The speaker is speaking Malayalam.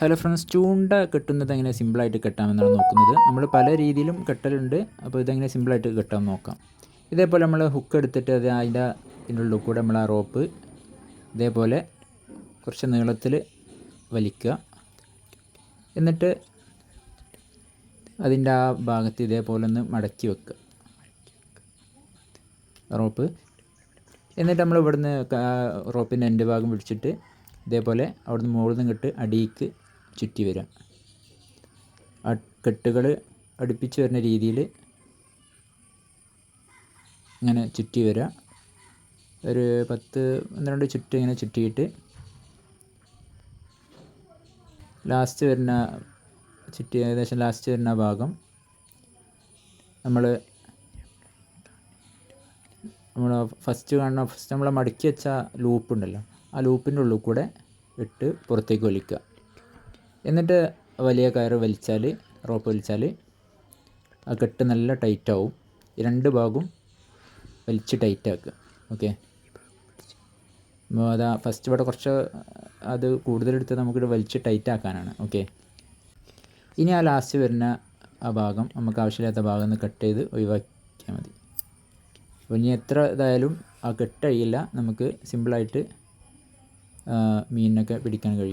ഹലോ ഫ്രണ്ട്സ് ചൂണ്ട കെട്ടുന്നത് എങ്ങനെ സിമ്പിളായിട്ട് കെട്ടാമെന്നാണ് നോക്കുന്നത്. നമ്മൾ പല രീതിയിലും കെട്ടലുണ്ട്. അപ്പോൾ ഇതെങ്ങനെ സിമ്പിളായിട്ട് കെട്ടാൻ നോക്കാം. ഇതേപോലെ നമ്മൾ ഹുക്ക് എടുത്തിട്ട് അത് അതിന്റെ ഇതിന്റെ കൂടെ നമ്മൾ ആ റോപ്പ് ഇതേപോലെ കുറച്ച് നീളത്തിൽ വലിക്കുക. എന്നിട്ട് അതിന്റെ ആ ഭാഗത്ത് ഇതേപോലെ ഒന്ന് മടക്കി വെക്കുക. റോപ്പ് എന്നിട്ട് നമ്മൾ ഇവിടുന്ന് റോപ്പിന്റെ എന്റെ ഭാഗം പിടിച്ചിട്ട് ഇതേപോലെ അവിടുന്ന് മുകളിൽ നിന്ന് കിട്ട് അടിയിക്ക് ചുറ്റി വരിക കെട്ടുകൾ അടുപ്പിച്ച് വരുന്ന രീതിയിൽ ഇങ്ങനെ ചുറ്റി വരിക ഒരു പത്ത് പന്ത്രണ്ട് ചുറ്റ് ഇങ്ങനെ ചുറ്റിയിട്ട് ലാസ്റ്റ് വരുന്ന ചുറ്റി ഏകദേശം ലാസ്റ്റ് വരുന്ന ഭാഗം നമ്മൾ നമ്മൾ ഫസ്റ്റ് കാണുന്ന ഫസ്റ്റ് നമ്മൾ മടക്കി വെച്ച ലൂപ്പ് ഉണ്ടല്ലോ. ആ ലൂപ്പിന്റെ ഉള്ളിൽ കൂടെ ഇട്ട് പുറത്തേക്ക് വലിക്കുക. എന്നിട്ട് വലിയ കയർ വലിച്ചാൽ റോപ്പ് വലിച്ചാൽ ആ കെട്ട് നല്ല ടൈറ്റ് ആവും രണ്ട് ഭാഗവും വലിച്ച് ടൈറ്റ് ആക്കുക ഓക്കെ? അപ്പോൾ അതാ ഫസ്റ്റ് ഇവിടെ കുറച്ച് അത് കൂടുതലെടുത്ത് നമുക്കിത് വലിച്ച് ടൈറ്റ് ആക്കാനാണ് ഓക്കെ? ഇനി ആ ലാസ്റ്റ് വരുന്ന ആ ഭാഗം നമുക്ക് ആവശ്യമില്ലാത്ത ഭാഗം ഒന്ന് കട്ട് ചെയ്ത് ഒഴിവാക്കിയാൽ മതി. അപ്പോൾ ഇനി എത്ര ഇതായാലും ആ കെട്ട് കെട്ടഴിയില്ല നമുക്ക് സിമ്പിളായിട്ട് മീനിനൊക്കെ പിടിക്കാൻ കഴിയും.